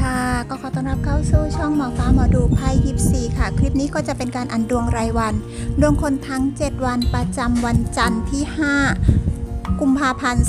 ค่ะ ก็ขอต้อนรับเข้าสู่ช่องหมอฟ้าหมอดูไพ่ยิปซีค่ะ คลิปนี้ก็จะเป็นการอันดวงรายวัน ดวงคนทั้ง 7 วันประจำวันจันทร์ที่ 5 กุมภาพันธ์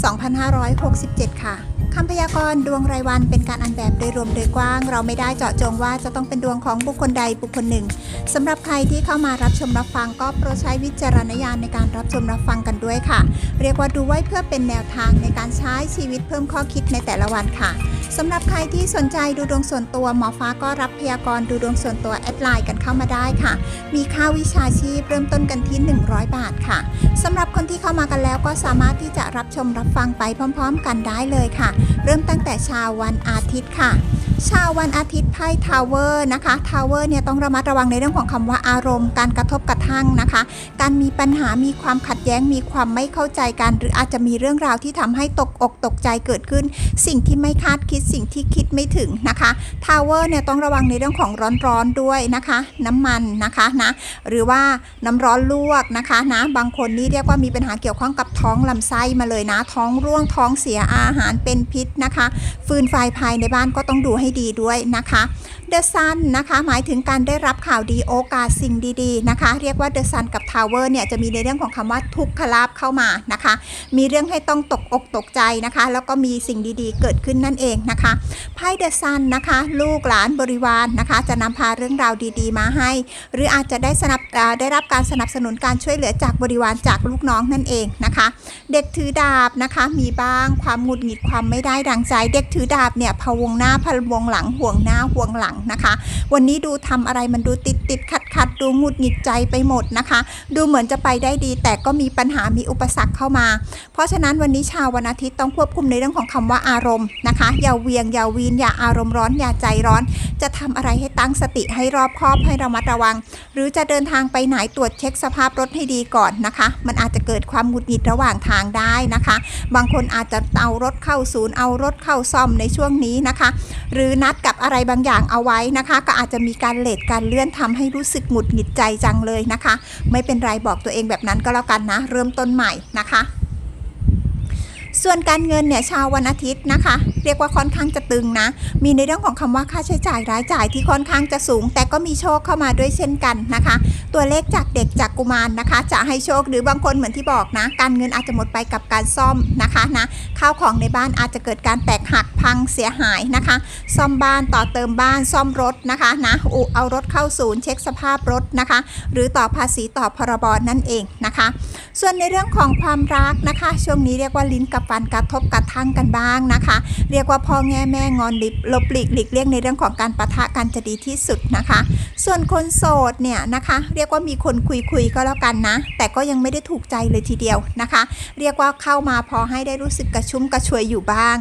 2567 ค่ะ คำพยากรณ์ดวงรายวันเป็นการอันแบบโดยรวมโดยกว้าง เราไม่ได้เจาะจงว่าจะต้องเป็นดวงของบุคคลใดบุคคลหนึ่งสำหรับใครที่เข้ามารับชมรับฟังก็โปรดใช้วิจารณญาณในการรับชมรับฟังกันด้วยค่ะ เรียกว่าดูไว้เพื่อเป็นแนวทางในการใช้ชีวิตเพิ่มข้อคิดในแต่ละวันค่ะสำหรับใครที่สนใจดูดวงส่วนตัวหมอฟ้าก็รับพยากรณ์ดูดวงส่วนตัวแอดไลน์กันเข้ามาได้ค่ะ มีค่าวิชาชีพเริ่มต้นกันที่ 100 บาทค่ะสำหรับคนที่เข้ามากันแล้วก็สามารถที่จะรับชมรับฟังไปพร้อม ๆ กันได้เลยค่ะเริ่มตั้งแต่เชาววันอาทิตย์ค่ะชาววันอาทิตย์ไพ่ทาวเวอร์นะคะทาวเวอร์เนี่ยต้องระมัดระวังในเรื่องของคำว่าอารมณ์การกระทบกระทั่งนะคะ การมีปัญหามีความขัดแย้งมีความไม่เข้าใจกัน หรืออาจจะมีเรื่องราวที่ทำให้ตกอกตกใจเกิดขึ้น สิ่งที่ไม่คาดคิดสิ่งที่คิดไม่ถึงนะคะทาวเวอร์เนี่ยต้องระวังในเรื่องของร้อนๆด้วยนะคะ น้ำมันนะคะนะหรือว่าน้ำร้อนลวกนะคะนะบางคนนี่เรียกว่ามีปัญหาเกี่ยวข้องกับท้องลำไส้มาเลยนะ ท้องร่วงท้องเสียอาหารเป็นพิษนะคะ ฟืนไฟภายในบ้านก็ต้องดูให้ดีด้วยนะคะ เดอะซันนะคะหมายถึงการได้รับข่าวดีโอกาสสิ่งดีๆนะคะ เรียกว่าเดอะซันกับทาวเวอร์เนี่ยจะมีในเรื่องของคำว่าทุกขลาบเข้ามานะคะ มีเรื่องให้ต้องตกอกตกใจนะคะ แล้วก็มีสิ่งดีๆ เกิดขึ้นนั่นเองนะคะไพ่เดอะซันนะคะ ลูกหลานบริวารนะคะ จะนำพาเรื่องราวดีๆ มาให้ หรืออาจจะได้สนับได้รับการสนับสนุนการช่วยเหลือจากบริวารจากลูกน้องนั่นเองนะคะ เด็กถือดาบนะคะ มีบ้างความหงุดหงิดความไม่ได้ดังใจ เด็กถือดาบเนี่ยพะวงหน้าพะวงหลังห่วงหน้าห่วงหลังนะคะ วันนี้ดูทำอะไรมันดูติดติดขัดขัดดูหงุดหงิดใจไปหมดนะคะ ดูเหมือนจะไปได้ดี แต่ก็มีปัญหามีอุปสรรคเข้ามา เพราะฉะนั้นวันนี้ชาววันอาทิตย์ต้องควบคุมในเรื่องของคำว่าอารมณ์นะคะอย่าเวียงอย่าวีนอย่าอารมณ์ร้อนอย่าใจร้อน จะทำอะไรให้ตั้งสติให้รอบคอบให้ระมัดระวัง หรือจะเดินทางไปไหนตรวจเช็คสภาพรถให้ดีก่อนนะคะ มันอาจจะเกิดความหงุดหงิดระหว่างทางได้นะคะ บางคนอาจจะเอารถเข้าศูนย์เอารถเข้าซ่อมในช่วงนี้นะคะ หรือนัดกับอะไรบางอย่างเอาไว้นะคะ ก็อาจจะมีการเลทการเลื่อนทำให้รู้สึกหงุดหงิดใจจังเลยนะคะ ไม่เป็นไรบอกตัวเองแบบนั้นก็แล้วกันนะ เริ่มต้นใหม่นะคะ ส่วนการเงินเนี่ยชาววันอาทิตย์นะคะ เรียกว่าค่อนข้างจะตึงนะ มีในเรื่องของคำว่าค่าใช้จ่ายรายจ่ายที่ค่อนข้างจะสูง แต่ก็มีโชคเข้ามาด้วยเช่นกันนะคะ ตัวเลขจากเด็กจากกุมารนะคะ จะให้โชคหรือบางคนเหมือนที่บอกนะ การเงินอาจจะหมดไปกับการซ่อมนะคะนะข้าวของในบ้านอาจจะเกิดการแตกหักพังเสียหายนะคะ ซ่อมบ้านต่อเติมบ้านซ่อมรถนะคะนะอุเอารถเข้าศูนย์เช็คสภาพรถนะคะ หรือต่อภาษีต่อพรบนั่นเองนะคะ ส่วนในเรื่องของความรักนะคะ ช่วงนี้เรียกว่าลิ้นกับฟันกระทบกระทั่งกันบ้างนะคะ เรียกว่าพ่อแง่แม่งอนลิบลบหลีกหลีกเลี่ยงในเรื่องของการปะทะกันจะดีที่สุดนะคะ ส่วนคนโสดเนี่ยนะคะ เรียกว่ามีคนคุยคุยๆก็แล้วกันนะ แต่ก็ยังไม่ได้ถูกใจเลยทีเดียวนะคะ เรียกว่าเข้ามาพอให้ได้รู้สึกกระชุ่มกระชวยอยู่บ้าง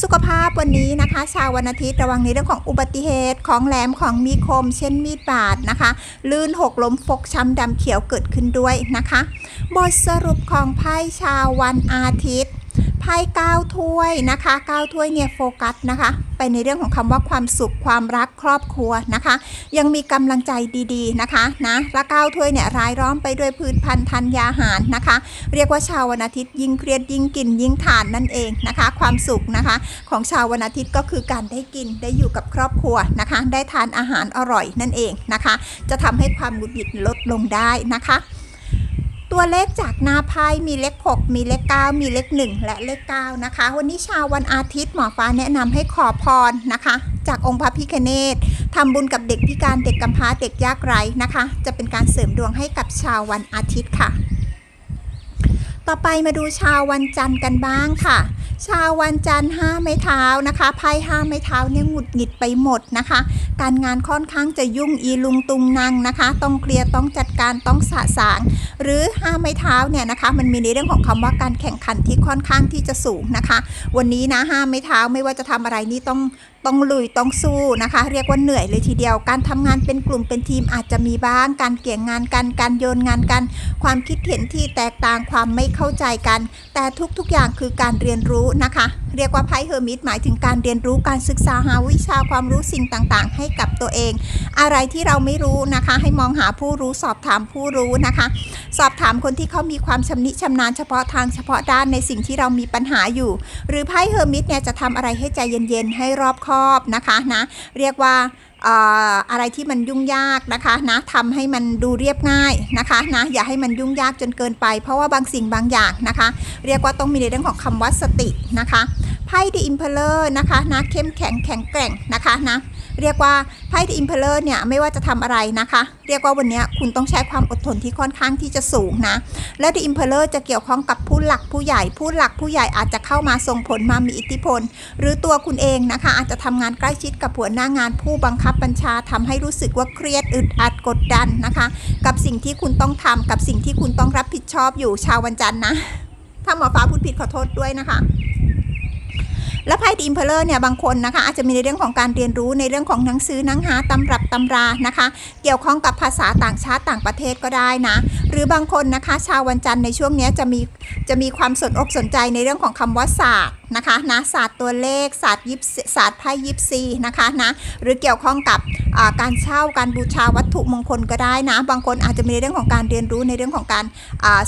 สุขภาพวันนี้นะคะชาววันอาทิตย์ระวังในเรื่องของอุบัติเหตุของแหลมของมีคม เช่นมีดบาดนะคะ ลื่นหกล้มฟกช้ำดำเขียวเกิดขึ้นด้วยนะคะบทสรุปของไพ่ชาววันอาทิตย์ไพ่9ถ้วยนะคะ9ถ้วยเนี่ยโฟกัสนะคะ ไปในเรื่องของคำว่าความสุขความรักครอบครัวนะคะ ยังมีกำลังใจดีๆนะคะนะและ9ถ้วยเนี่ยรายล้อมไปด้วยพืชพันธุ์ธัญญาหารนะคะ เรียกว่าชาววันอาทิตย์ยิ่งเครียดยิ่งกินยิ่งทานนั่นเองนะคะ ความสุขนะคะ ของชาววันอาทิตย์ก็คือการได้กินได้อยู่กับครอบครัวนะคะ ได้ทานอาหารอร่อยนั่นเองนะคะ จะทำให้ความหงุดหงิดลดลงได้นะคะ ตัวเลขจากหน้าไพ่มีเลข 6 มีเลข 9 มีเลข 1 และเลข 9 นะคะ วันนี้ชาววันอาทิตย์หมอฟ้าแนะนำให้ขอพรนะคะ จากองค์พระพิคเนตทำบุญกับเด็กพิการเด็กกำพร้าเด็กยากไร้นะคะ จะเป็นการเสริมดวงให้กับชาววันอาทิตย์ค่ะ ต่อไปมาดูชาววันจันทร์กันบ้างค่ะ ชาววันจันทร์ห้าไม้เท้านะคะไพ่ห้าไม้เท้าเนี่ยหงุดหงิดไปหมดนะคะ การงานค่อนข้างจะยุ่งอีลุงตุงนางนะคะ ต้องเคลียร์ต้องจัดการต้องสะสาง หรือห้าไม้เท้าเนี่ยนะคะ มันมีในเรื่องของคำว่าการแข่งขันที่ค่อนข้างที่จะสูงนะคะ วันนี้นะห้าไม้เท้าไม่ว่าจะทำอะไรนี่ต้อง ต้องลุยต้องสู้นะคะ เรียกว่าเหนื่อยเลยทีเดียว การทำงานเป็นกลุ่มเป็นทีมอาจจะมีบ้าง การเกี่ยงงานกันการโยนงานกัน ความคิดเห็นที่แตกต่างความไม่เข้าใจกัน แต่ทุกๆอย่างคือการเรียนรู้นะคะ เรียกว่าไพ่เฮอร์มิตหมายถึงการเรียนรู้การศึกษาหาวิชาความรู้สิ่งต่างๆ ให้กับตัวเอง อะไรที่เราไม่รู้นะคะ ให้มองหาผู้รู้สอบถามผู้รู้นะคะ สอบถามคนที่เขามีความชำนิชำนาญเฉพาะทางเฉพาะด้านในสิ่งที่เรามีปัญหาอยู่ หรือไพ่เฮอร์มิตเนี่ยจะทำอะไรให้ใจเย็นๆให้รอบคอบนะคะนะเรียกว่าอะไรที่มันยุ่งยากนะคะนะทำให้มันดูเรียบง่ายนะคะนะอย่าให้มันยุ่งยากจนเกินไป เพราะว่าบางสิ่งบางอย่างนะคะ เรียกว่าต้องมีในเรื่องของคำว่าสตินะคะ ไพ่ดีอิมเพลเลอร์นะคะนะเข้มแข็งแข็งแกร่งนะคะนะเรียกว่าไพ่ดีอิมเพลเลอร์เนี่ยไม่ว่าจะทำอะไรนะคะ เรียกว่าวันนี้คุณต้องใช้ความอดทนที่ค่อนข้างที่จะสูงนะ และดีอิมเพลเลอร์จะเกี่ยวข้องกับผู้หลักผู้ใหญ่ ผู้หลักผู้ใหญ่อาจจะเข้ามาส่งผลมามีอิทธิพล หรือตัวคุณเองนะคะ อาจจะทำงานใกล้ชิดกับหัวหน้างานผู้บังคับบัญชาทำให้รู้สึกว่าเครียดอึดอัดกดดันนะคะ กับสิ่งที่คุณต้องทำกับสิ่งที่คุณต้องรับผิดชอบอยู่ชาววันจันทร์นะถ้าหมอฟ้าพูดผิดขอโทษด้วยนะคะ และไพ่ดีมเพลเลอร์เนี่ยบางคนนะคะอาจจะมีในเรื่องของการเรียนรู้ในเรื่องของหนังสือหนังหาตำรับตำรานะคะ เกี่ยวข้องกับภาษาต่างชาติต่างประเทศก็ได้นะ หรือบางคนนะคะ ชาววันจันทร์ในช่วงนี้จะมีจะมีความสนอกสนใจในเรื่องของคำว่าศาสตร์ นะคะนะศาสตร์ตัวเลขศาสตร์ยิปศาสตร์ไพ่ยิปซีนะคะนะหรือเกี่ยวข้องกับการเช่าการบูชาวัตถุมงคลก็ได้นะ บางคนอาจจะมีในเรื่องของการเรียนรู้ในเรื่องของการ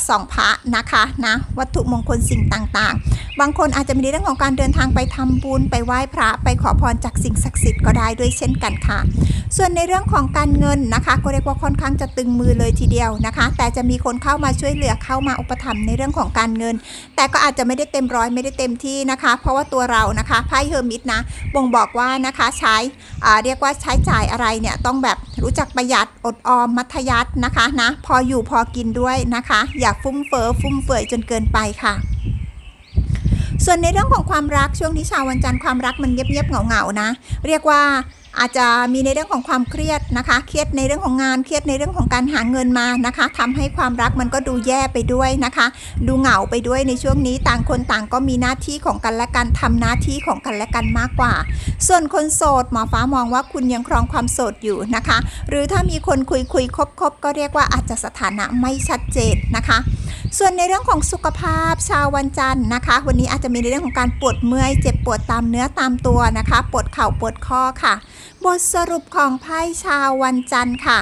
ส่องพระนะคะนะวัตถุมงคลสิ่งต่างๆ บางคนอาจจะมีในเรื่องของการเดินทางไปทำบุญไปไหว้พระไปขอพรจากสิ่งศักดิ์สิทธิ์ก็ได้ด้วยเช่นกันค่ะ ส่วนในเรื่องของการเงินนะคะ ก็เรียกว่าค่อนข้างจะตึงมือเลยทีเดียวนะคะ แต่จะมีคนเข้ามาช่วยเหลือเข้ามาอุปถัมภ์ในเรื่องของการเงิน แต่ก็อาจจะไม่ได้เต็มร้อยไม่ได้เต็มที่นะคะ เพราะว่าตัวเรานะคะไพ่เฮอร์มิตนะบ่งบอกว่านะคะใช้เรียกว่าใช้จ่ายอะไรเนี่ยต้องแบบรู้จักประหยัดอดออมมัธยัตินะคะนะพออยู่พอกินด้วยนะคะ อย่าฟุ่มเฟือฟุ่มเฟือยจนเกินไปค่ะส่วนในเรื่องของความรักช่วงที่ชาววันจันทร์ความรักมันเงียบๆเหงาๆนะ เรียกว่า อาจจะมีในเรื่องของความเครียดนะคะ เครียดในเรื่องของงานเครียดในเรื่องของการหาเงินมานะคะทำให้ความรักมันก็ดูแย่ไปด้วยนะคะ ดูเหงาไปด้วยในช่วงนี้ต่างคนต่างก็มีหน้าที่ของกันและกันทำหน้าที่ของกันและกันมากกว่า ส่วนคนโสดหมอฟ้ามองว่าคุณยังครองความโสดอยู่นะคะ หรือถ้ามีคนคุยคุยคบคบก็เรียกว่าอาจจะสถานะไม่ชัดเจนนะคะ ส่วนในเรื่องของสุขภาพชาววันจันทร์นะคะ วันนี้อาจจะมีในเรื่องของการปวดเมื่อยเจ็บปวดตามเนื้อตามตัวนะคะ ปวดเข่าปวดข้อค่ะ บทสรุปของไพ่ชาววันจันทร์ค่ะ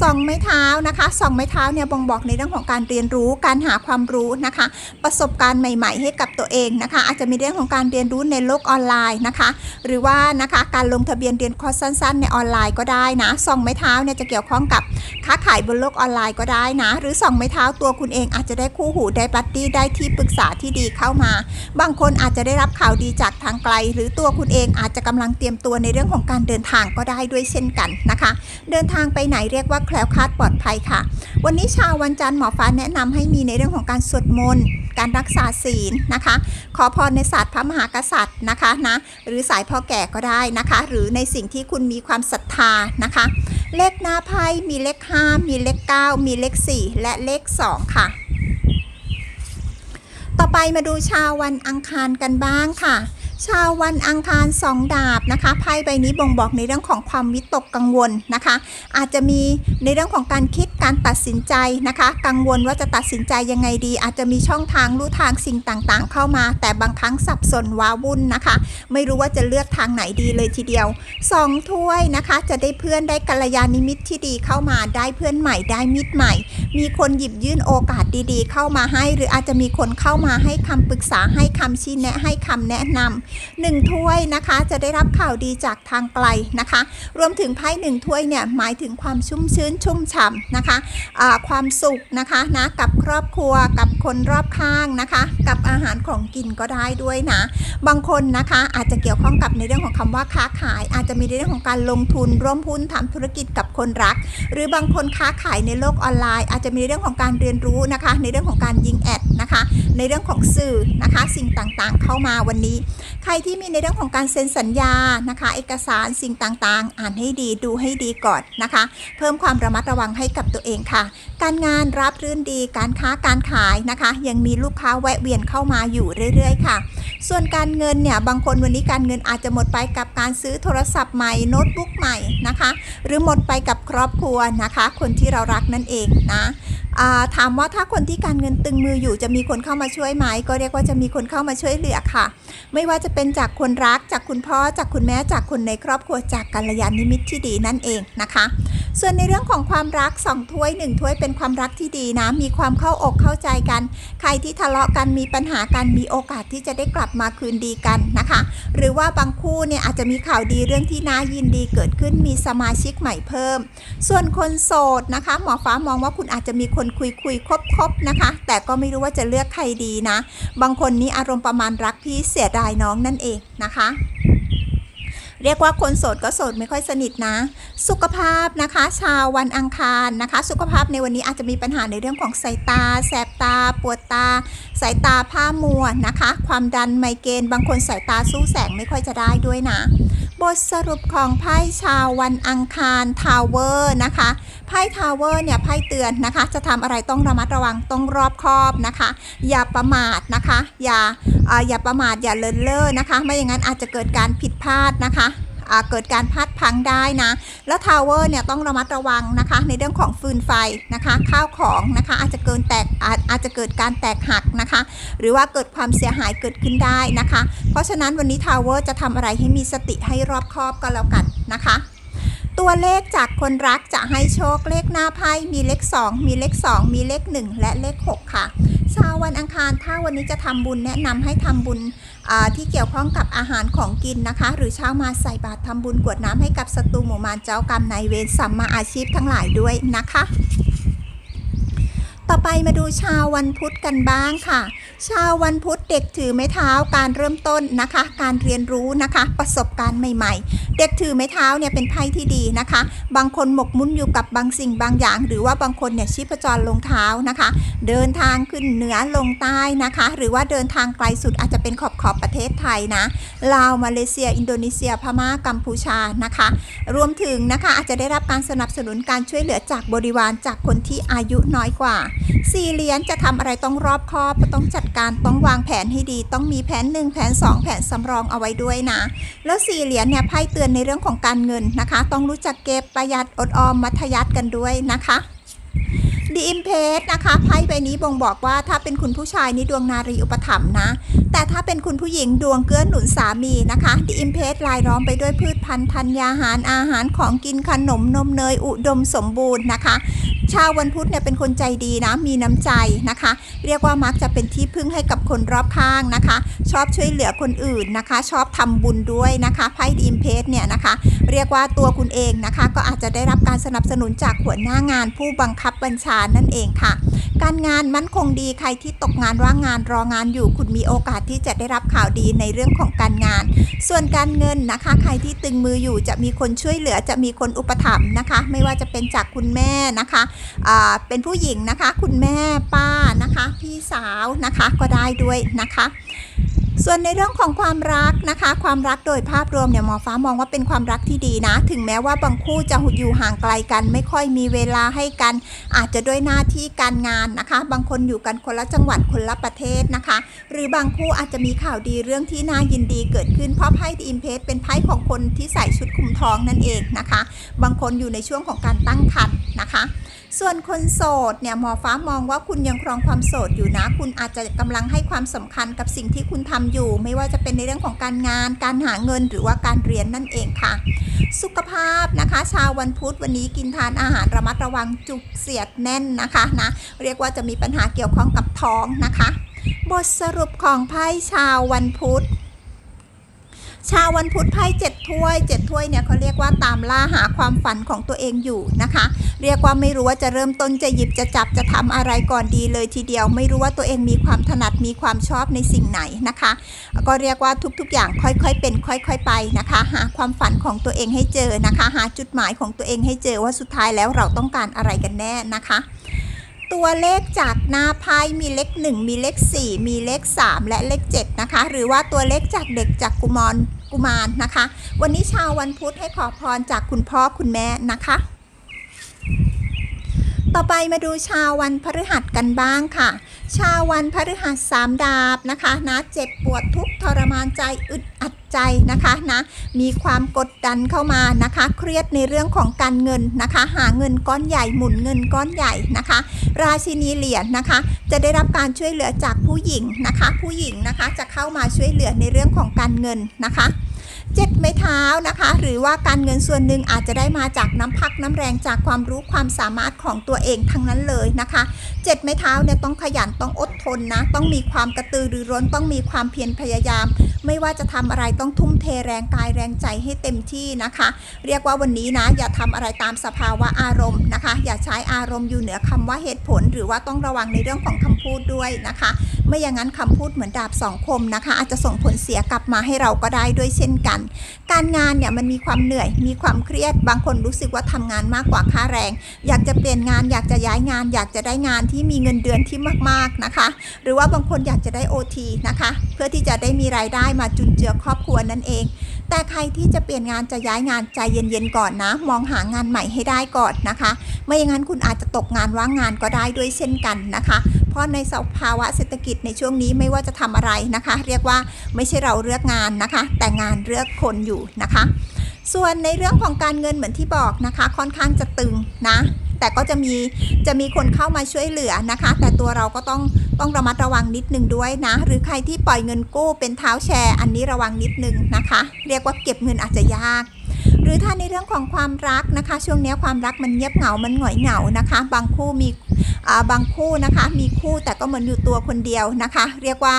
สองไม้เท้านะคะสองไม้เท้าเนี่ยบ่งบอกในเรื่องของการเรียนรู้การหาความรู้นะคะ ประสบการณ์ใหม่ ๆ ให้กับตัวเองนะคะ อาจจะมีเรื่องของการเรียนรู้ในโลกออนไลน์นะคะ หรือว่านะคะการลงทะเบียนเรียนคอร์สสั้น ๆ ในออนไลน์ก็ได้นะสองไม้เท้าเนี่ยจะเกี่ยวข้องกับค้าขายบนโลกออนไลน์ก็ได้นะ หรือสองไม้เท้าตัวคุณเองอาจจะได้คู่หูได้บัดดี้ได้ที่ปรึกษาที่ดีเข้ามา บางคนอาจจะได้รับข่าวดีจากทางไกล หรือตัวคุณเองอาจจะกำลังเตรียมตัวในเรื่องของการเดินทางก็ได้ด้วยเช่นกันนะคะ เดินทางไปไหนเรียกว่าแคล้วคลาดปลอดภัยค่ะ วันนี้ชาววันจันทร์หมอฟ้าแนะนำให้มีในเรื่องของการสวดมนต์การรักษาศีลนะคะ ขอพรในศาสตร์พระมหากษัตริย์นะคะนะหรือสายพ่อแก่ก็ได้นะคะ หรือในสิ่งที่คุณมีความศรัทธานะคะ เลขหน้าไพ่มีเลข 5 มีเลข 9 มีเลข 4 และเลข 2 ค่ะ ต่อไปมาดูชาววันอังคารกันบ้างค่ะ ชาววันอังคารสองดาบนะคะไพ่ใบนี้บ่งบอกในเรื่องของความวิตกกังวลนะคะ อาจจะมีในเรื่องของการคิดการตัดสินใจนะคะ กังวลว่าจะตัดสินใจยังไงดี อาจจะมีช่องทางลู่ทางสิ่งต่างๆ เข้ามา แต่บางครั้งสับสนว้าวุ่นนะคะ ไม่รู้ว่าจะเลือกทางไหนดีเลยทีเดียว2ถ้วยนะคะ จะได้เพื่อนได้กัลยาณิมิตที่ดีเข้ามาได้เพื่อนใหม่ได้มิตรใหม่ มีคนหยิบยื่นโอกาสดีๆ เข้ามาให้ หรืออาจจะมีคนเข้ามาให้คำปรึกษาให้คำชี้แนะให้คำแนะนำ1 ถ้วยนะคะ จะได้รับข่าวดีจากทางไกลนะคะ รวมถึงไพ่หนึ่งถ้วยเนี่ยหมายถึงความชุ่มชื้นชุ่มฉ่ำนะคะะความสุขนะคะนะกับครอบครัวกับคนรอบข้างนะคะ กับอาหารของกินก็ได้ด้วยนะ บางคนนะคะอาจจะเกี่ยวข้องกับในเรื่องของคำว่าค้าขาย อาจจะมีในเรื่องของการลงทุนร่วมหุ้นทำธุรกิจกับคนรัก หรือบางคนค้าขายในโลกออนไลน์ อาจจะมีเรื่องของการเรียนรู้นะคะ ในเรื่องของการยิงแอดนะคะ ในเรื่องของสื่อนะคะ สิ่งต่างๆ เข้ามาวันนี้ใครที่มีในเรื่องของการเซ็นสัญญานะคะ เอกสารสิ่งต่างๆ อ่านให้ดีดูให้ดีก่อนนะคะ เพิ่มความระมัดระวังให้กับตัวเองค่ะ การงานรับรื่นดีการค้าการขายนะคะ ยังมีลูกค้าแวะเวียนเข้ามาอยู่เรื่อยๆ ค่ะ ส่วนการเงินเนี่ยบางคนวันนี้การเงินอาจจะหมดไปกับการซื้อโทรศัพท์ใหม่โน้ตบุ๊กใหม่นะคะ หรือหมดไปกับครอบครัวนะคะ คนที่เรารักนั่นเองนะ ถามว่าถ้าคนที่การเงินตึงมืออยู่จะมีคนเข้ามาช่วยไหมก็เรียกว่าจะมีคนเข้ามาช่วยเหลือค่ะ ไม่ว่าจะเป็นจากคนรักจากคุณพ่อจากคุณแม่จากคนในครอบครัวจากกัลยาณมิตรที่ดีนั่นเองนะคะ ส่วนในเรื่องของความรักสองถ้วยหนึ่งถ้วยเป็นความรักที่ดีนะ มีความเข้าอกเข้าใจกัน ใครที่ทะเลาะกันมีปัญหากันมีโอกาสที่จะได้กลับมาคืนดีกันนะคะ หรือว่าบางคู่เนี่ยอาจจะมีข่าวดีเรื่องที่น่ายินดีเกิดขึ้นมีสมาชิกใหม่เพิ่ม ส่วนคนโสดนะคะ หมอฟ้ามองว่าคุณอาจจะมีคนคุยคุยคบคบๆนะคะ แต่ก็ไม่รู้ว่าจะเลือกใครดีนะ บางคนนี้อารมณ์ประมาณรักพี่เสียดายน้องนั่นเองนะคะเรียกว่าคนโสดก็โสดไม่ค่อยสนิทนะ สุขภาพนะคะ ชาววันอังคารนะคะ สุขภาพในวันนี้อาจจะมีปัญหาในเรื่องของสายตา แสบตา ปวดตา สายตาผ้ามัวนะคะ ความดันไมเกรนบางคนสายตาสู้แสงไม่ค่อยจะได้ด้วยนะ บทสรุปของไพ่ชาววันอังคารทาวเวอร์นะคะไพ่ทาวเวอร์เนี่ยไพ่เตือนนะคะ จะทำอะไรต้องระมัดระวังต้องรอบคอบนะคะ อย่าประมาทนะคะ อย่าออย่าประมาทอย่าเลินเล่อนะคะ ไม่อย่างนั้นอาจจะเกิดการผิดพลาดนะคะ เกิดการพลาดพังได้นะ แล้วทาวเวอร์เนี่ยต้องระมัดระวังนะคะ ในเรื่องของฟืนไฟนะคะข้าวของนะคะอาจจะเกินแตกอาจอาจจะเกิดการแตกหักนะคะ หรือว่าเกิดความเสียหายเกิดขึ้นได้นะคะ เพราะฉะนั้นวันนี้ทาวเวอร์จะทำอะไรให้มีสติให้รอบคอบก็แล้วกันนะคะตัวเลขจากคนรักจะให้โชคเลขหน้าไพ่มีเลข 2 มีเลข 2 มีเลข 1 และเลข 6 ค่ะ ชาววันอังคารถ้าวันนี้จะทำบุญแนะนำให้ทำบุญที่เกี่ยวข้องกับอาหารของกินนะคะ หรือเช้ามาใส่บาตรทำบุญกวดน้ำให้กับศัตรูหมู่มารเจ้ากรรมนายเวรสัมมาอาชีพทั้งหลายด้วยนะคะต่อไปมาดูชาววันพุธกันบ้างค่ะ ชาววันพุธ เด็กถือไม้เท้าการเริ่มต้นนะคะ การเรียนรู้นะคะ ประสบการณ์ใหม่ ๆ เด็กถือไม้เท้าเนี่ยเป็นไพ่ที่ดีนะคะ บางคนหมกมุ่นอยู่กับบางสิ่งบางอย่าง หรือว่าบางคนเนี่ยชีพจรลงเท้านะคะ เดินทางขึ้นเหนือลงใต้นะคะ หรือว่าเดินทางไกลสุดอาจจะเป็นขอบขอบประเทศไทยนะลาวมาเลเซีย อินโดนีเซียพม่ากัมพูชานะคะ รวมถึงนะคะอาจจะได้รับการสนับสนุนการช่วยเหลือจากบริวารจากคนที่อายุน้อยกว่าสี่เหรียญจะทำอะไรต้องรอบคอบต้องจัดการต้องวางแผนให้ดีต้องมีแผน1แผน2 แผนสำรองเอาไว้ด้วยนะ แล้วสี่เหรียญเนี่ยไพ่เตือนในเรื่องของการเงินนะคะ ต้องรู้จักเก็บประหยัดอดออมมัธยัติกันด้วยนะคะ ดีอิมเพสนะคะไพ่ใบนี้บ่งบอกว่าถ้าเป็นคุณผู้ชายนี่ดวงนารีอุปถัมภ์นะ แต่ถ้าเป็นคุณผู้หญิงดวงเกื้อหนุนสามีนะคะดีอิมเพสรายล้อมไปด้วยพืชพันธุ์ธัญญาหารอาหารของกินขนมนมเนยอุดมสมบูรณ์นะคะ ชาววันพุธเนี่ยเป็นคนใจดีนะมีน้ำใจนะคะ เรียกว่ามักจะเป็นที่พึ่งให้กับคนรอบข้างนะคะ ชอบช่วยเหลือคนอื่นนะคะ ชอบทำบุญด้วยนะคะไพ่ดีอิมเพสเนี่ยนะคะ เรียกว่าตัวคุณเองนะคะ ก็อาจจะได้รับการสนับสนุนจากหัวหน้างานผู้บังคับบัญชานั่นเองค่ะ การงานมั่นคงดีใครที่ตกงานว่างงานรองานอยู่ คุณมีโอกาสที่จะได้รับข่าวดีในเรื่องของการงาน ส่วนการเงินนะคะ ใครที่ตึงมืออยู่จะมีคนช่วยเหลือจะมีคนอุปถัมภ์นะคะ ไม่ว่าจะเป็นจากคุณแม่นะคะเป็นผู้หญิงนะคะ คุณแม่ป้านะคะ พี่สาวนะคะก็ได้ด้วยนะคะ ส่วนในเรื่องของความรักนะคะ ความรักโดยภาพรวมเนี่ยหมอฟ้ามองว่าเป็นความรักที่ดีนะ ถึงแม้ว่าบางคู่จะอยู่ห่างไกลกัน ไม่ค่อยมีเวลาให้กัน อาจจะด้วยหน้าที่การงานนะคะ บางคนอยู่กันคนละจังหวัดคนละประเทศนะคะ หรือบางคู่อาจจะมีข่าวดีเรื่องที่น่ายินดีเกิดขึ้นเพราะไพ่อิมเพสเป็นไพ่ของคนที่ใส่ชุดคลุมท้องนั่นเองนะคะ บางคนอยู่ในช่วงของการตั้งครรภ์นะคะส่วนคนโสดเนี่ยหมอฟ้ามองว่าคุณยังครองความโสดอยู่นะ คุณอาจจะกำลังให้ความสำคัญกับสิ่งที่คุณทำอยู่ ไม่ว่าจะเป็นในเรื่องของการงาน การหาเงินหรือว่าการเรียนนั่นเองค่ะ สุขภาพนะคะ ชาววันพุธวันนี้กินทานอาหารระมัดระวังจุกเสียดแน่นนะคะนะเรียกว่าจะมีปัญหาเกี่ยวข้องกับท้องนะคะ บทสรุปของไพ่ชาววันพุธ ชาววันพุธไพ่เจ็ดถ้วยเจ็ดถ้วยเนี่ยเขาเรียกว่าตามล่าหาความฝันของตัวเองอยู่นะคะ เรียกว่าไม่รู้ว่าจะเริ่มต้นจะหยิบจะจับจะทำอะไรก่อนดีเลยทีเดียว ไม่รู้ว่าตัวเองมีความถนัดมีความชอบในสิ่งไหนนะคะ ก็เรียกว่าทุกๆอย่างค่อยๆเป็น ค่อย ๆ ไปนะคะ หาความฝันของตัวเองให้เจอนะคะ หาจุดหมายของตัวเองให้เจอว่าสุดท้ายแล้วเราต้องการอะไรกันแน่นะคะ ตัวเลขจากหน้าไพ่มีเลข 1 มีเลข 4 มีเลข 3 และเลข 7 นะคะ หรือว่าตัวเลขจากเด็กจากกุมารกุมารนะคะ วันนี้ชาววันพุธให้ขอพรจากคุณพ่อคุณแม่นะคะ ต่อไปมาดูชาววันพฤหัสกันบ้างค่ะ ชาววันพฤหัสสามดาบนะคะนะเจ็บปวดทุกทรมานใจอึดอัดใจนะคะนะมีความกดดันเข้ามานะคะ เครียดในเรื่องของการเงินนะคะ หาเงินก้อนใหญ่หมุนเงินก้อนใหญ่นะคะ ราชินีเหรียญนะคะ จะได้รับการช่วยเหลือจากผู้หญิงนะคะ ผู้หญิงนะคะจะเข้ามาช่วยเหลือในเรื่องของการเงินนะคะ เจ็ดไม้เท้านะคะ หรือว่าการเงินส่วนหนึ่งอาจจะได้มาจากน้ำพักน้ำแรงจากความรู้ความสามารถของตัวเองทั้งนั้นเลยนะคะเจ็ดไม้เท้าเนี่ยต้องขยันต้องอดทนนะ ต้องมีความกระตือรือร้นต้องมีความเพียรพยายาม ไม่ว่าจะทำอะไรต้องทุ่มเทแรงกายแรงใจให้เต็มที่นะคะ เรียกว่าวันนี้นะ อย่าทำอะไรตามสภาวะอารมณ์นะคะ อย่าใช้อารมณ์อยู่เหนือคำว่าเหตุผล หรือว่าต้องระวังในเรื่องของคำพูดด้วยนะคะ ไม่อย่างนั้นคำพูดเหมือนดาบสองคมนะคะ อาจจะส่งผลเสียกลับมาให้เราก็ได้ด้วยเช่นกัน การงานเนี่ยมันมีความเหนื่อย มีความเครียด บางคนรู้สึกว่าทำงานมากกว่าค่าแรง อยากจะเปลี่ยนงาน อยากจะย้ายงาน อยากจะได้งานที่มีเงินเดือนที่มากๆนะคะ หรือว่าบางคนอยากจะได้ OT นะคะ เพื่อที่จะได้มีรายได้มาจุนเจือครอบครัวนั่นเอง แต่ใครที่จะเปลี่ยนงานจะย้ายงานใจเย็นๆก่อนนะ มองหางานใหม่ให้ได้ก่อนนะคะ ไม่อย่างนั้นคุณอาจจะตกงานว่างงานก็ได้ด้วยเช่นกันนะคะ เพราะในสภาวะเศรษฐกิจในช่วงนี้ไม่ว่าจะทำอะไรนะคะ เรียกว่าไม่ใช่เราเลือกงานนะคะ แต่งานเลือกคนอยู่นะคะ ส่วนในเรื่องของการเงินเหมือนที่บอกนะคะ ค่อนข้างจะตึงนะ แต่ก็จะมีจะมีคนเข้ามาช่วยเหลือนะคะ แต่ตัวเราก็ต้องต้องระมัดระวังนิดนึงด้วยนะ หรือใครที่ปล่อยเงินกู้เป็นเท้าแชร์ อันนี้ระวังนิดนึงนะคะ เรียกว่าเก็บเงินอาจจะยาก รือถ้าในเรื่องของความรักนะคะ ช่วงนี้ความรักมันเงียบเหงา มันหงอยเหงานะคะ บางคู่มีอ่าบางคู่นะคะ มีคู่แต่ก็เหมือนอยู่ตัวคนเดียวนะคะ เรียกว่า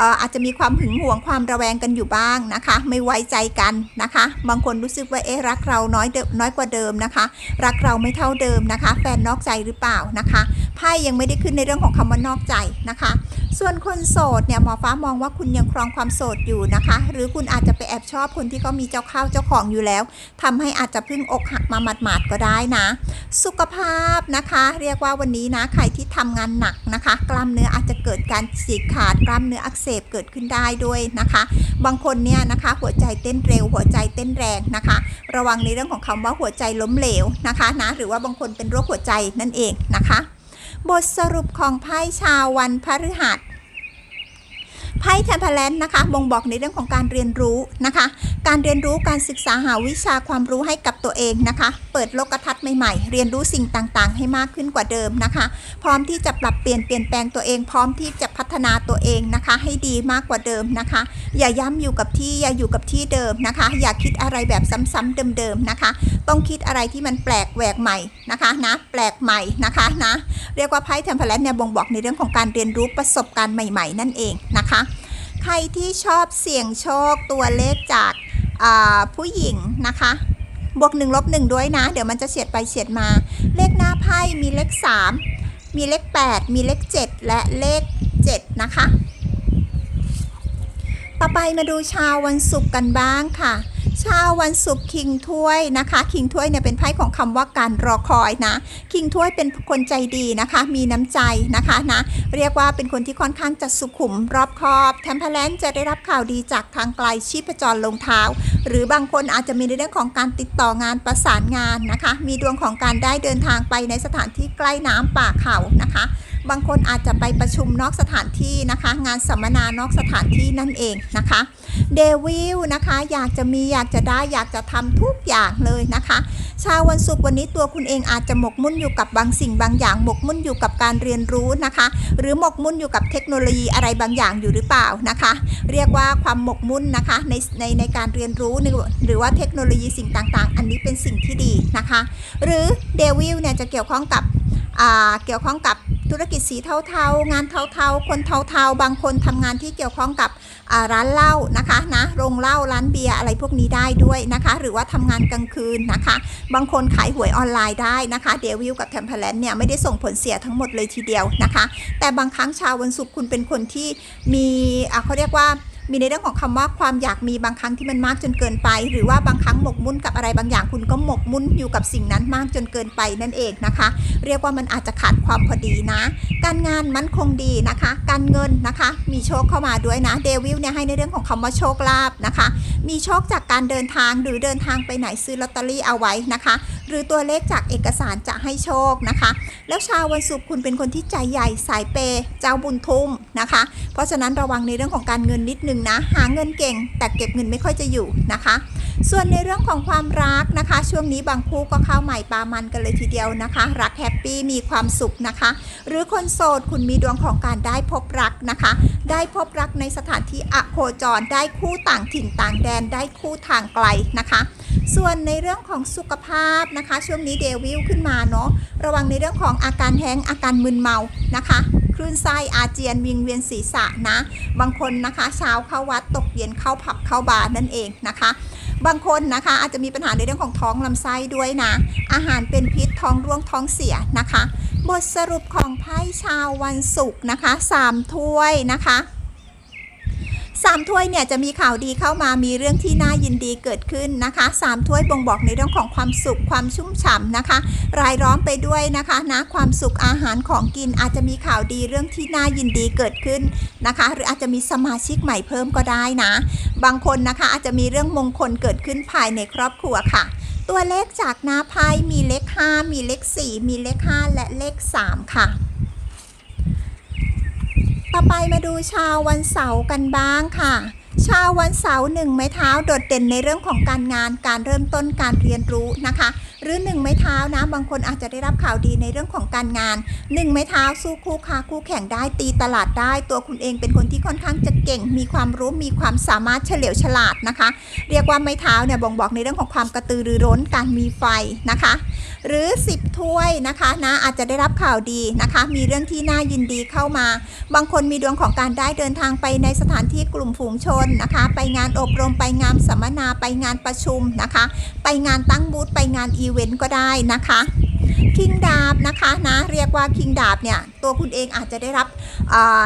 อ่ออาจจะมีความหึงหวงความระแวงกันอยู่บ้างนะคะ ไม่ไว้ใจกันนะคะ บางคนรู้สึกว่าเอ๊ะรักเราน้อยเดิมน้อยกว่าเดิมนะคะ รักเราไม่เท่าเดิมนะคะ แฟนนอกใจหรือเปล่านะคะไพ่ยังไม่ได้ขึ้นในเรื่องของคำว่านอกใจนะคะ ส่วนคนโสดเนี่ยหมอฟ้ามองว่าคุณยังครองความโสดอยู่นะคะ หรือคุณอาจจะไปแอบชอบคนที่เขามีเจ้าข้าวเจ้าของอยู่แล้วทำให้อาจจะพิ่งอกหักมาหมาดๆก็ได้นะ สุขภาพนะคะ เรียกว่าวันนี้นะใครที่ทำงานหนักนะคะ กล้ามเนื้ออาจจะเกิดการฉีกขาดกล้ามเนื้ออักเสบเกิดขึ้นได้ด้วยนะคะ บางคนเนี่ยนะคะหัวใจเต้นเร็ว หัวใจเต้นแรงนะคะ ระวังในเรื่องของคำว่าหัวใจล้มเหลวนะคะนะหรือว่าบางคนเป็นโรคหัวใจนั่นเองนะคะ บทสรุปของไพ่ชาววันพฤหัส ไพ่เทมเพลนนะคะบ่งบอกในเรื่องของการเรียนรู้นะคะ การเรียนรู้การศึกษาหาวิชาความรู้ให้กับตัวเองนะคะ เปิดโลกทัศน์ใหม่ๆ เรียนรู้สิ่งต่างๆ ให้มากขึ้นกว่าเดิมนะคะ พร้อมที่จะปรับเปลี่ยนเปลี่ยนแปลงตัวเอง พร้อมที่จะพัฒนาตัวเองนะคะ ให้ดีมากกว่าเดิมนะคะ อย่าย้ำอยู่กับที่อย่าอยู่กับที่เดิมนะคะ อย่าคิดอะไรแบบซ้ำๆเดิมๆนะคะ ต้องคิดอะไรที่มันแปลกแหวกใหม่นะคะนะแปลกใหม่นะคะนะเรียกว่าไพ่เทมเพลนเนี่ยบ่งบอกในเรื่องของการเรียนรู้ประสบการณ์ใหม่ ๆ นั่นเองนะคะ ใครที่ชอบเสี่ยงโชคตัวเลขจากผู้หญิงนะคะ บวก1ลบ1ด้วยนะ เดี๋ยวมันจะเฉียดไปเฉียดมา เลขหน้าไพ่มีเลข 3 มีเลข 8 มีเลข 7 และเลข 7 นะคะ ต่อไปมาดูชาววันศุกร์กันบ้างค่ะ ชาววันศุกร์คิงถ้วยนะคะคิงถ้วยเนี่ยเป็นไพ่ของคำว่าการรอคอยนะคิงถ้วยเป็นคนใจดีนะคะ มีน้ำใจนะคะนะเรียกว่าเป็นคนที่ค่อนข้างจะสุขุมรอบคอบแทมเพลนจะได้รับข่าวดีจากทางไกลชีพจรลงเท้า หรือบางคนอาจจะมีในเรื่องของการติดต่องานประสานงานนะคะ มีดวงของการได้เดินทางไปในสถานที่ใกล้น้ำป่าเขานะคะ บางคนอาจจะไปประชุมนอกสถานที่นะคะ งานสัมมนานอกสถานที่นั่นเองนะคะเดวิลนะคะอยากจะมีอยากจะได้อยากจะทำทุกอย่างเลยนะคะชาววันศุกร์วันนี้ตัวคุณเองอาจจะหมกมุ่นอยู่กับบางสิ่งบางอย่าง หมกมุ่นอยู่กับการเรียนรู้นะคะ หรือหมกมุ่นอยู่กับเทคโนโลยีอะไรบางอย่างอยู่หรือเปล่านะคะ เรียกว่าความหมกมุ่นนะคะในในในการเรียนรู้หรือว่าเทคโนโลยีสิ่งต่างๆ อันนี้เป็นสิ่งที่ดีนะคะ หรือเดวิลเนี่ยจะเกี่ยวข้องกับเกี่ยวข้องกับ ธุรกิจสีเทาๆ งานเทาๆ คนเทาๆ บางคนทำงานที่เกี่ยวข้องกับร้านเหล้านะคะนะโรงเหล้าร้านเบียร์อะไรพวกนี้ได้ด้วยนะคะ หรือว่าทำงานกลางคืนนะคะ บางคนขายหวยออนไลน์ได้นะคะเดวิลกับแทมเพลนเนี่ยไม่ได้ส่งผลเสียทั้งหมดเลยทีเดียวนะคะ แต่บางครั้งชาววันศุกร์คุณเป็นคนที่มีเขาเรียกว่า มีในเรื่องของคำว่าความอยากมีบางครั้งที่มันมากจนเกินไป หรือว่าบางครั้งหมกมุ่นกับอะไรบางอย่างคุณก็หมกมุ่นอยู่กับสิ่งนั้นมากจนเกินไปนั่นเองนะคะ เรียกว่ามันอาจจะขาดความพอดีนะ การงานมั่นคงดีนะคะ การเงินนะคะ มีโชคเข้ามาด้วยนะเดวิลเนี่ยให้ในเรื่องของคำว่าโชคลาภนะคะมีโชคจากการเดินทางหรือเดินทางไปไหนซื้อลอตเตอรี่เอาไว้นะคะ หรือตัวเลขจากเอกสารจะให้โชคนะคะ แล้วชาววันศุกร์คุณเป็นคนที่ใจใหญ่สายเปย์เจ้าบุญทุ่มนะคะ เพราะฉะนั้นระวังในเรื่องของการเงินนิดนึงนะ หาเงินเก่ง แต่เก็บเงินไม่ค่อยจะอยู่นะคะ ส่วนในเรื่องของความรักนะคะ ช่วงนี้บางคู่ก็เข้าใหม่ปามันกันเลยทีเดียวนะคะ รักแฮปปี้มีความสุขนะคะ หรือคนโสดคุณมีดวงของการได้พบรักนะคะ ได้พบรักในสถานที่อโคจรได้คู่ต่างถิ่นต่างแดนได้คู่ทางไกลนะคะ ส่วนในเรื่องของสุขภาพนะคะ ช่วงนี้เดวิลขึ้นมาเนาะระวังในเรื่องของอาการแห้งอาการมึนเมานะคะคลื่นไส้อาเจียนวิงเวียนศีรษะนะ บางคนนะคะเช้าเข้าวัดตกเย็นเข้าผับเข้าบาร์นั่นเองนะคะ บางคนนะคะอาจจะมีปัญหาในเรื่องของท้องลำไส้ด้วยนะ อาหารเป็นพิษท้องร่วงท้องเสียนะคะ บทสรุปของไพ่ชาววันศุกร์นะคะ3ถ้วยนะคะ สามถ้วยเนี่ยจะมีข่าวดีเข้ามามีเรื่องที่น่ายินดีเกิดขึ้นนะคะสามถ้วยบ่งบอกในเรื่องของความสุขความชุ่มฉ่ำนะคะ รายล้อมไปด้วยนะคะนะความสุขอาหารของกินอาจจะมีข่าวดีเรื่องที่น่ายินดีเกิดขึ้นนะคะ หรืออาจจะมีสมาชิกใหม่เพิ่มก็ได้นะ บางคนนะคะอาจจะมีเรื่องมงคลเกิดขึ้นภายในครอบครัวค่ะตัวเลขจากหน้าไพ่มีเลข 5 มีเลข 4 มีเลข 5 และเลข 3 ค่ะ ไปมาดูชาววันเสาร์กันบ้างค่ะ ชาววันเสาร์หนึ่งไม้เท้าโดดเด่นในเรื่องของการงานการเริ่มต้นการเรียนรู้นะคะ หรือหนึ่งไม้เท้านะ บางคนอาจจะได้รับข่าวดีในเรื่องของการงานหนึ่งไม้เท้าสู้คู่ค้าคู่แข่งได้ตีตลาดได้ ตัวคุณเองเป็นคนที่ค่อนข้างจะเก่ง มีความรู้มีความสามารถเฉลียวฉลาดนะคะ เรียกว่าไม้เท้าเนี่ยบ่งบอกในเรื่องของความกระตือรือร้นการมีไฟนะคะ หรือ 10 ถ้วยนะคะนะอาจจะได้รับข่าวดีนะคะ มีเรื่องที่น่ายินดีเข้ามา บางคนมีดวงของการได้เดินทางไปในสถานที่กลุ่มฝูงชนนะคะ ไปงานอบรมไปงานสัมมนาไปงานประชุมนะคะ ไปงานตั้งบูธไปงานอีเวนต์ก็ได้นะคะ คิงดาบนะคะนะเรียกว่าคิงดาบเนี่ยตัวคุณเองอาจจะได้รับ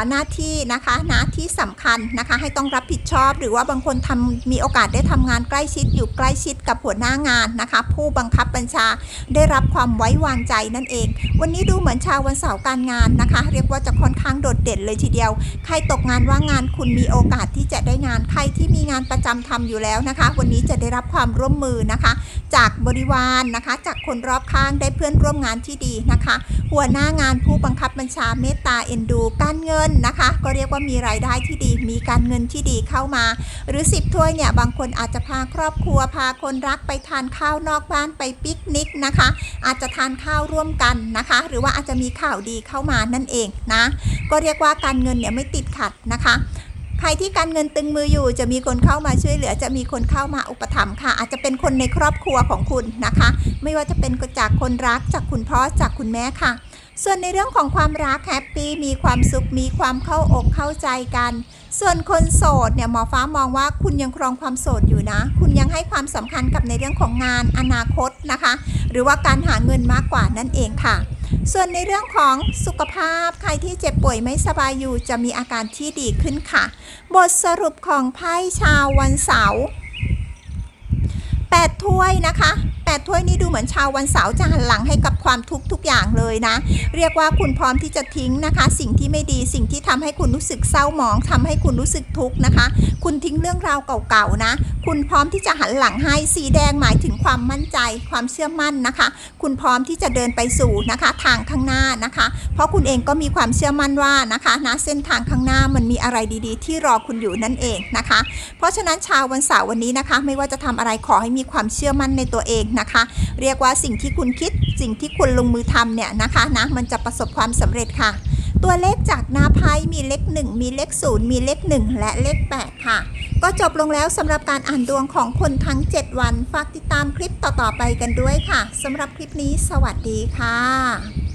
หน้าที่นะคะหน้าที่สำคัญนะคะให้ต้องรับผิดชอบ หรือว่าบางคนทำมีโอกาสได้ทำงานใกล้ชิดอยู่ใกล้ชิดกับหัวหน้างานนะคะ ผู้บังคับบัญชาได้รับความไว้วางใจนั่นเอง วันนี้ดูเหมือนชาววันเสาร์การงานนะคะ เรียกว่าจะค่อนข้างโดดเด่นเลยทีเดียว ใครตกงานว่างงานคุณมีโอกาสที่จะได้งานใครที่มีงานประจำทำอยู่แล้วนะคะ วันนี้จะได้รับความร่วมมือนะคะ จากบริวารนะคะ จากคนรอบข้างได้เพื่อนร่วมงานที่ดีนะคะ หัวหน้างานผู้บังคับบัญชาเมตตาเอ็นดู การเงินนะคะ ก็เรียกว่ามีรายได้ที่ดี มีการเงินที่ดีเข้ามา หรือ 10 ถ้วยเนี่ยบางคนอาจจะพาครอบครัวพาคนรักไปทานข้าวนอกบ้านไปปิกนิกนะคะ อาจจะทานข้าวร่วมกันนะคะ หรือว่าอาจจะมีข่าวดีเข้ามานั่นเองนะก็เรียกว่าการเงินเนี่ยไม่ติดขัดนะคะ ครที่การเงินตึงมืออยู่ จะมีคนเข้ามาช่วยเหลือ จะมีคนเข้ามาอุปถัมภ์ค่ะ อาจจะเป็นคนในครอบครัวของคุณนะคะ ไม่ว่าจะเป็นจากคนรักจากคุณพ่อจากคุณแม่ค่ะ ส่วนในเรื่องของความรักแฮปปี้มีความสุขมีความเข้าอกเข้าใจกัน ส่วนคนโสดเนี่ยหมอฟ้ามองว่าคุณยังครองความโสดอยู่นะ คุณยังให้ความสำคัญกับในเรื่องของงานอนาคตนะคะ หรือว่าการหาเงินมากกว่านั่นเองค่ะ ส่วนในเรื่องของสุขภาพใครที่เจ็บป่วยไม่สบายอยู่จะมีอาการที่ดีขึ้นค่ะ บทสรุปของไพ่ชาววันเสาร์ 8 ถ้วยนะคะ 8 ถ้วยนี้ดูเหมือนชาววันเสาร์จะหันหลังให้กับความทุกข์ทุกอย่างเลยนะ เรียกว่าคุณพร้อมที่จะทิ้งนะคะ สิ่งที่ไม่ดีสิ่งที่ทำให้คุณรู้สึกเศร้าหมองทำให้คุณรู้สึกทุกข์นะคะ คุณทิ้งเรื่องราวเก่าๆนะ คุณพร้อมที่จะหันหลังให้สีแดงหมายถึงความมั่นใจ ความเชื่อมั่นนะคะ คุณพร้อมที่จะเดินไปสู่นะคะ ทางข้างหน้านะคะ เพราะคุณเองก็มีความเชื่อมั่นว่านะคะนะเส้นทางข้างหน้ามันมีอะไรดีๆ ที่รอคุณอยู่นั่นเองนะคะ เพราะฉะนั้นชาววันเสาร์วันนี้นะคะ ไม่ว่าจะทำอะไรขอให้มีความเชื่อมั่นในตัวเองนะคะ เรียกว่าสิ่งที่คุณคิดสิ่งที่คุณลงมือทำเนี่ยนะคะนะมันจะประสบความสำเร็จค่ะ ตัวเลขจากหน้าไพ่มีเลข 1 มีเลข 0 มีเลข 1 และเลข 8 ค่ะ ก็จบลงแล้วสำหรับการอ่านดวงของคนทั้ง 7 วัน ฝากติดตามคลิปต่อๆไปกันด้วยค่ะสำหรับคลิปนี้สวัสดีค่ะ